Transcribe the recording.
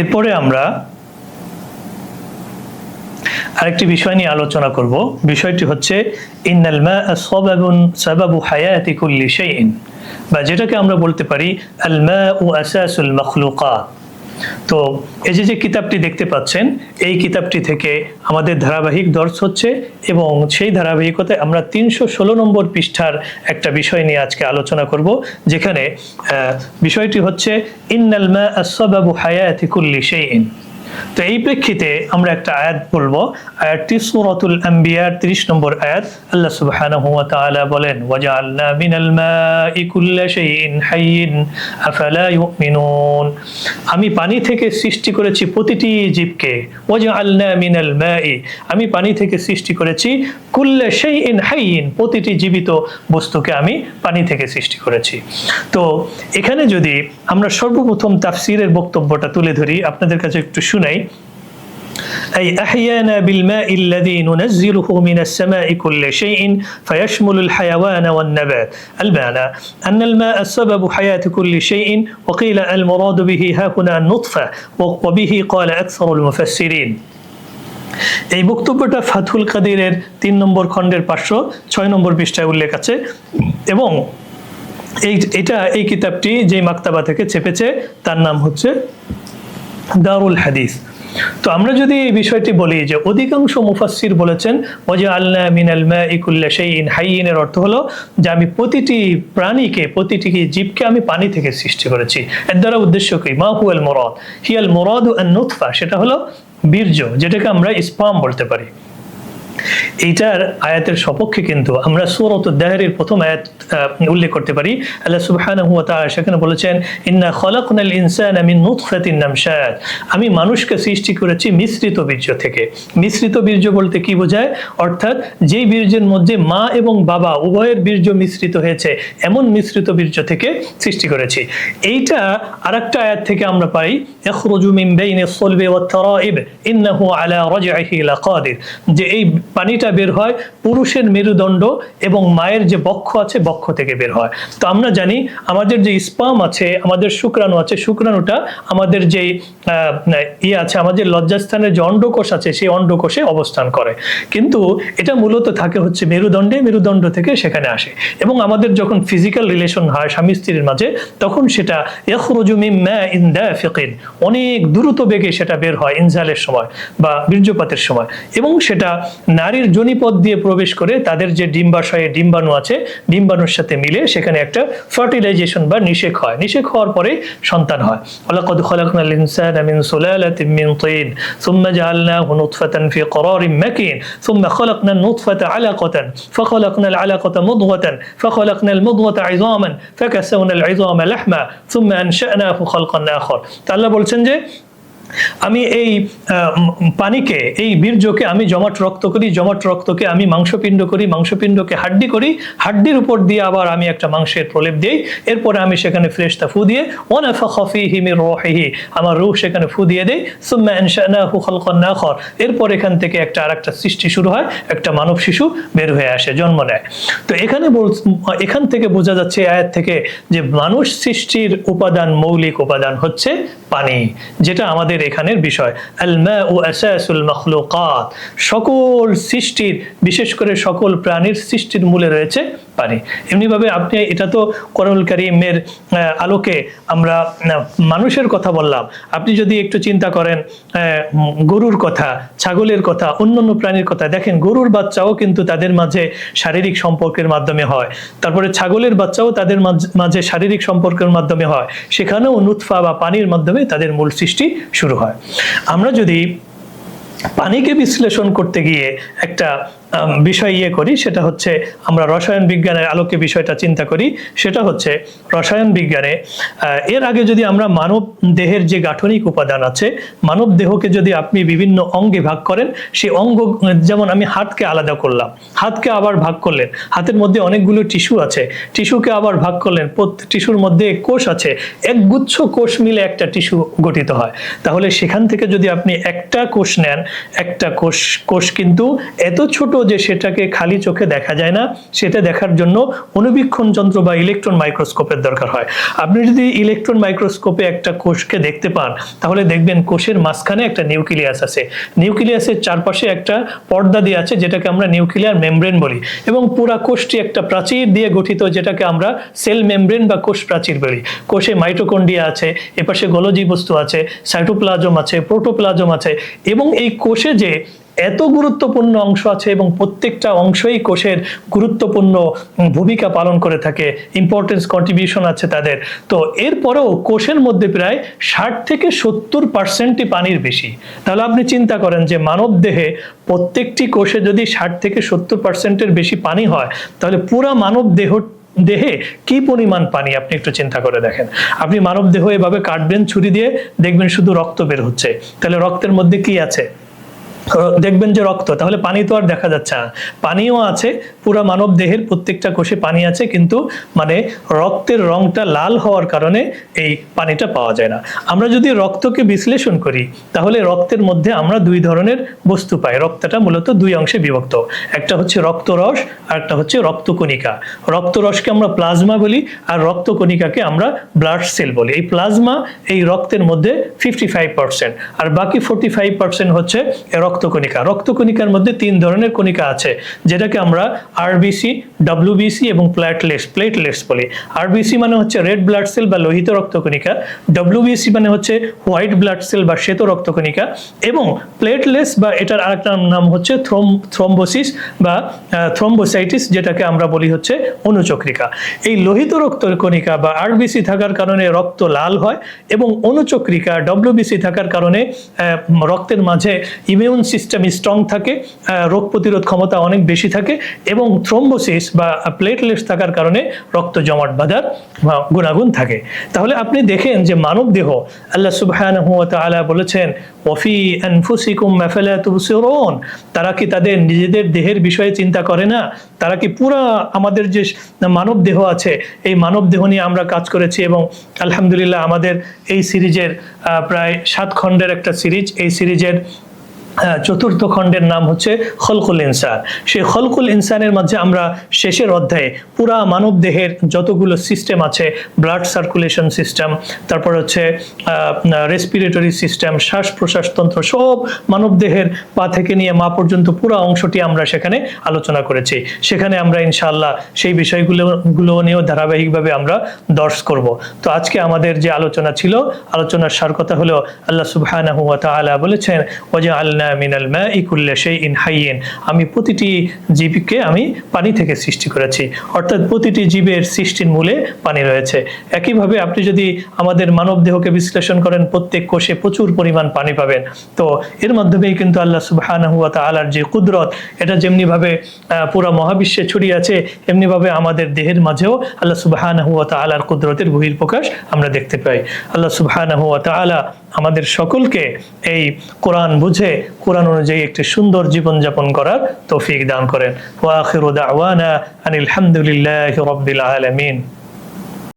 এরপরে আমরা আরেকটি বিষয় নিয়ে আলোচনা করব। বিষয়টি হচ্ছে, ইন্নাল মা সাবাবুন সাবাবু হায়াতি কুল্লি শাইইন বা যেটাকে আমরা বলতে পারি, আল মা ও আসাসুল মখলুকাত তো এই যে যে কিতাবটি দেখতে পাচ্ছেন, এই কিতাবটি থেকে আমাদের ধারাবাহিক দর্শ হচ্ছে এবং সেই ধারাবাহিকতায় আমরা তিনশো ষোলো নম্বর পৃষ্ঠার একটা বিষয় নিয়ে আজকে আলোচনা করব, যেখানে বিষয়টি হচ্ছে, ইন্নাল মা আসবাবু হায়াতি কুল্লি শাইইন। তো এই প্রেক্ষিতে আমরা একটা আয়াত বলব। আয়াতটি সূরাতুল আম্বিয়ার 30 নম্বর আয়াত। আল্লাহ সুবহানাহু ওয়া তাআলা বলেন, ওয়াজআলনা মিনাল মাই কুল্লা শাইইন হাইয়িন আফালা ইউমিনুন। আমি পানি থেকে সৃষ্টি করেছি প্রতিটি জীবকে। ওয়াজআলনা মিনাল মাই। আমি পানি থেকে সৃষ্টি করেছি কুল্লা শাইইন হাইয়িন প্রতিটি জীবিত বস্তুকে আমি পানি থেকে সৃষ্টি করেছি। তো এখানে যদি আমরা সর্বপ্রথম তাফসীরের বক্তব্যটা তুলে ধরি, আপনাদের কাছে একটু শুনাই أي أحيانا بالماء الذي ننزله من السماء كل شيء فيشمل الحيوان والنبات المعنى أن الماء سبب حياة كل شيء وقيل المراد به ها هنا النطفة وبه قال أكثر المفسرين এই বক্তব্যটা ফাথুল কাদিরের তিন নম্বর খণ্ডের পাঁচশো ছয় নম্বর পৃষ্ঠায় উল্লেখ আছে এবং এই এটা এই কিতাবটি যে মাক্তাবা থেকে চেপেছে তার নাম হচ্ছে দারুল হাদিস। তো আমরা যদি এই বিষয়টি বলি যে অধিকাংশ মুফাসসির বলেছেন ওয়াজা আল্লাহ মিনাল মাইকুল্লা শাইইন হাইয়িনের অর্থ হলো যে আমি প্রতিটি প্রাণীকে, প্রতিটি জীবকে আমি পানি থেকে সৃষ্টি করেছি। এর দ্বারা উদ্দেশ্য কি? মা হুয়াল মোরাদ। হিয়াল মোরাদ নুতফা সেটা হলো বীর্য, যেটাকে আমরা স্পাম বলতে পারি। এইটার আয়াতের সপক্ষে কিন্তু আমরা সুরত দাহের প্রথম আয়াত উল্লেখ করতে পারি। আল্লাহ সুবহানাহু ওয়া তাআলা সেখানে বলেছেন, ইন্না খলাকনাল ইনসানা মিন নুতফাতিন নামশাদ আমি মানুষকে সৃষ্টি করেছি মিশ্রিত বীর্য থেকে। মিশ্রিত বীর্য বলতে কি বোঝায়? অর্থাৎ যেই বীর্যের মধ্যে মা এবং বাবা উভয়ের বীর্য মিশ্রিত হয়েছে, এমন মিশ্রিত বীর্য থেকে সৃষ্টি করেছি। এইটা আরেকটা আয়াত থেকে আমরা পাই, ইখরুজু মিন বাইনি সলবি ওয়াত তারাইব, ইন্নাহু আলা রাজইহি লাকাদির। যে এই পানিটা বের হয় পুরুষের মেরুদণ্ড এবং মায়ের যে বক্ষ আছে, বক্ষ থেকে বের হয়। তো আমরা জানি আমাদের যে স্পাম আছে, আমাদের শুক্রাণু আছে, শুক্রাণুটা আমাদের যে ইয়ে আছে, আমাদের লজ্জাস্থানের যে অন্ডকোষ আছে, সেই অন্ডকোষে অবস্থান করে। কিন্তু এটা মূলত থাকে হচ্ছে মেরুদণ্ডে, মেরুদণ্ড থেকে সেখানে আসে। এবং আমাদের যখন ফিজিক্যাল রিলেশন হয় স্বামী স্ত্রীর মাঝে, তখন সেটা অনেক দ্রুত বেগে সেটা বের হয় ইনজালের সময় বা বীর্যপাতের সময়। এবং সেটা নারীর জনিপথ দিয়ে প্রবেশ করে তাদের যে ডিম্বাশয়ে ডিম্বাণু আছে ডিম্বাণুর সাথে মিলে সেখানে একটা ফার্টিলাইজেশন বা নিষেক হয় নিষেক হওয়ার পরে সন্তান হয় ওয়ালাকাদ খালাকনাল ইনসানা মিন সুলালাতিন মিন তিন ثم جعلناه نطفة في قرار مكين ثم خلقنا النطفة علقة فخلقنا العلقة مضغة فخلقنا المضغة عظاما فكسونا العظام لحما ثم أنشأناه خلقا آخر তাআলা বলছেন যে আমি এই পানিকে, এই বীর্যকে আমি জমাট রক্ত করি, জমাট রক্তকে আমি মাংসপিণ্ড করি, মাংসপিণ্ডকে হাড্ডি করি, হাড্ডির উপর দিয়ে আবার আমি একটা মাংসের প্রলেপ দিই। এরপরে আমি সেখানে ফ্রেশটা ফু দিয়ে ওয়ানাফা খফি হিমি রোহিহি, আমার রুহ সেখানে ফু দিয়ে দেই। সুম্মা আনশানাহু খালকান আখর এরপর এখান থেকে একটা আরেকটা সৃষ্টি শুরু হয়, একটা মানব শিশু বের হয়ে আসে, জন্ম নেয়। তো এখানে এখান থেকে বোঝা যাচ্ছে আয়াত থেকে যে মানুষ সৃষ্টির উপাদান, মৌলিক উপাদান হচ্ছে পানি, যেটা আমাদের এখানের বিষয়। সকল সৃষ্টির বিশেষ করে সকল প্রাণীর সৃষ্টির মূলে রয়েছে পানি এমনিভাবে আপনি এটা তো করুল করিমের আলোকে আমরা মানুষের কথা বললাম। আপনি যদি একটু চিন্তা করেন গরুর কথা, ছাগলের কথা, অন্যান্য প্রাণীর কথা, দেখেন গরুর বাচ্চাও কিন্তু তাদের মাঝে শারীরিক সম্পর্কের মাধ্যমে হয়। তারপরে ছাগলের বাচ্চাও তাদের মাঝ- শারীরিক সম্পর্কের মাধ্যমে হয়। সেখানেও নুৎফা বা পানির মাধ্যমে তাদের মূল সৃষ্টি শুরু হয়। আমরা যদি পানিকে বিশ্লেষণ করতে গিয়ে একটা বিষয় ইয়ে করি, সেটা হচ্ছে আমরা রসায়ন বিজ্ঞানের আলোকে বিষয়টা চিন্তা করি, সেটা হচ্ছে রসায়ন বিজ্ঞানে এর আগে যদি আমরা মানব দেহের যে গাঠনিক উপাদান আছে, মানব দেহকে যদি আপনি বিভিন্ন অঙ্গে ভাগ করেন, সেই অঙ্গ, যেমন আমি হাতকে আলাদা করলাম, হাতকে আবার ভাগ করলেন, হাতের মধ্যে অনেকগুলো টিস্যু আছে, টিস্যুকে আবার ভাগ করলেন টিস্যুর মধ্যে কোষ আছে, একগুচ্ছ কোষ মিলে একটা টিস্যু গঠিত হয়। তাহলে সেখান থেকে যদি আপনি একটা কোষ নেন, একটা কোষ কোষ কিন্তু এত ছোট যে সেটাকে খালি চোখে দেখা যায় না, সেটা দেখার জন্য অনুবীক্ষণ যন্ত্র বা ইলেকট্রন মাইক্রোস্কোপের দরকার হয়। আপনি যদি ইলেকট্রন মাইক্রোস্কোপে একটা কোষকে দেখতে পান, তাহলে দেখবেন কোষের মাঝখানে একটা নিউক্লিয়াস আছে। নিউক্লিয়াসের চারপাশে একটা পর্দা দিয়ে আছে, যেটাকে আমরা নিউক্লিয়ার মেমব্রেন বলি। এবং পুরা কোষটি একটা প্রাচীর দিয়ে গঠিত, যেটাকে আমরা সেল মেমব্রেন বা কোষ প্রাচীর বলি। কোষে মাইটোকন্ডিয়া আছে, এপাশে গোলজি বস্তু আছে, সাইটোপ্লাজম আছে, প্রোটোপ্লাজম আছে। এবং এই কোষে যে এত গুরুত্বপূর্ণ অংশ আছে এবং প্রত্যেকটা অংশই কোষের গুরুত্বপূর্ণ ভূমিকা পালন করে থাকে ইম্পর্টেন্স কন্ট্রিবিউশন আছে তাদের। তো এরপরেও কোষের মধ্যে প্রায় ষাট থেকে সত্তর পার্সেন্টই পানির বেশি। তাহলে আপনি চিন্তা করেন যে মানব দেহে প্রত্যেকটি কোষে যদি ষাট থেকে সত্তর পার্সেন্টের বেশি পানি হয়, তাহলে পুরা মানব দেহ, দেহে কি পরিমাণ পানি? আপনি একটু চিন্তা করে দেখেন। আপনি মানব দেহ এভাবে কাটবেন, ছুরি দিয়ে দেখবেন শুধু রক্ত বের হচ্ছে। তাহলে রক্তের মধ্যে কি আছে? দেখবেন যে রক্ত, তাহলে পানি তো আর দেখা যাচ্ছে না। পানিও আছে, পুরো মানব দেহের প্রত্যেকটা কোষে পানি আছে, কিন্তু মানে রক্তের রংটা লাল হওয়ার কারণে এই পানিটা পাওয়া যায় না। আমরা যদি রক্তকে বিশ্লেষণ করি, তাহলে রক্তের মধ্যে আমরা দুই ধরনের বস্তু পাই। রক্তটা মূলত দুই অংশে বিভক্ত। একটা হচ্ছে রক্তরস, আর একটা হচ্ছে রক্তকণিকা। রক্তরসকে আমরা প্লাজমা বলি, আর রক্তকণিকাকে আমরা ব্লাড সেল বলি। এই প্লাজমা এই রক্তের মধ্যে ফিফটি ফাইভ পার্সেন্ট আর বাকি ফোর্টি ফাইভ পার্সেন্ট হচ্ছে রক্তকণিকা। রক্তকণিকার মধ্যে তিন ধরনের কণিকা আছে, যেটাকে আমরা আরবিসি ডব্লিউবিসি এবং প্লেটলেটস প্লেটলেটস বলি। আরবিসি মানে হচ্ছে রেড ব্লাড সেল বা লোহিত রক্তকণিকা ডব্লিউবিসি মানে হচ্ছে হোয়াইট ব্লাড সেল বা শ্বেত রক্তকণিকা এবং প্লেটলেটস বা এটার আরেকটা নাম হচ্ছে থ্রোম থ্রম্বোসিস বা থ্রম্বোসাইটিস যেটাকে আমরা বলি হচ্ছে অনুচক্রিকা। এই লোহিত রক্তকণিকা বা আরবিসি থাকার কারণে রক্ত লাল হয় এবং অনুচক্রিকা ডব্লিউবিসি থাকার কারণে রক্তের মাঝে ইমিউন সিস্টেম স্ট্রং থাকে রোগ প্রতিরোধ ক্ষমতা অনেক বেশি থাকে এবং থ্রম্বোসিস বা প্লেটলেটস থাকার কারণে রক্ত জমাট বাঁধার গুণাগুণ থাকে। তাহলে আপনি দেখেন যে মানব দেহ, আল্লাহ তাআলা বলেছেন আনফুসিকুম আফালা তুবসিরুন। তারা কি তাদের নিজেদের দেহের বিষয়ে চিন্তা করে না? তারা কি পুরা আমাদের যে মানব দেহ আছে, এই মানব দেহ নিয়ে আমরা কাজ করেছি এবং আলহামদুলিল্লাহ আমাদের এই সিরিজের প্রায় সাত খণ্ডের একটা সিরিজ, এই সিরিজের চতুর্থ খণ্ডের নাম হচ্ছে খলকুল ইনসান। সেই খলকুল ইনসানের মাঝে আমরা শেষের অধ্যায়ে পুরা মানব দেহের যতগুলো সিস্টেম আছে ব্লাড সার্কুলেশন সিস্টেম তারপর হচ্ছে রেসপিরেটরি সিস্টেম শ্বাস প্রশ্বাসতন্ত্র সব মানব দেহের পা থেকে নিয়ে মা পর্যন্ত পুরা অংশটি আমরা সেখানে আলোচনা করেছি। সেখানে আমরা ইনশাআল্লাহ সেই বিষয়গুলো, গুলো নিয়েও ধারাবাহিকভাবে আমরা দর্শ করব। তো আজকে আমাদের যে আলোচনা ছিল, আলোচনার সার কথা হলো আল্লাহ সুবহানাহু ওয়া তাআলা বলেছেন মিনাল মাই কুল্লি শাইইন হাইয়িন। আমি প্রতিটি জীবকে আমি পানি থেকে সৃষ্টি করেছি। অর্থাৎ প্রতিটি জীবের সৃষ্টির মূলে পানি রয়েছে। একইভাবে আপনি যদি আমাদের মানব দেহকে বিশ্লেষণ করেন, প্রত্যেক কোষে প্রচুর পরিমাণ পানি পাবেন। তো এর মাধ্যমেই কিন্তু আল্লাহ সুবহানাহু ওয়া তাআলার যে কুদরত, এটা যেমনিভাবে পুরো মহাবিশ্বে ছড়িয়ে আছে এমনিভাবে আমাদের দেহের মাঝেও আল্লাহ সুবহানাহু ওয়া তাআলার কুদরতের বহির্প্রকাশ আমরা দেখতে পাই। আল্লাহ সুবহানাহু ওয়া তাআলা আমাদের সকলকে এই কোরআন বুঝে কোরআন অনুযায়ী একটি সুন্দর জীবনযাপন করার তৌফিক দান করেন। ওয়া আখিরু দাওয়ানা আনিল আলহামদুলিল্লাহ রাব্বিল আলামিন।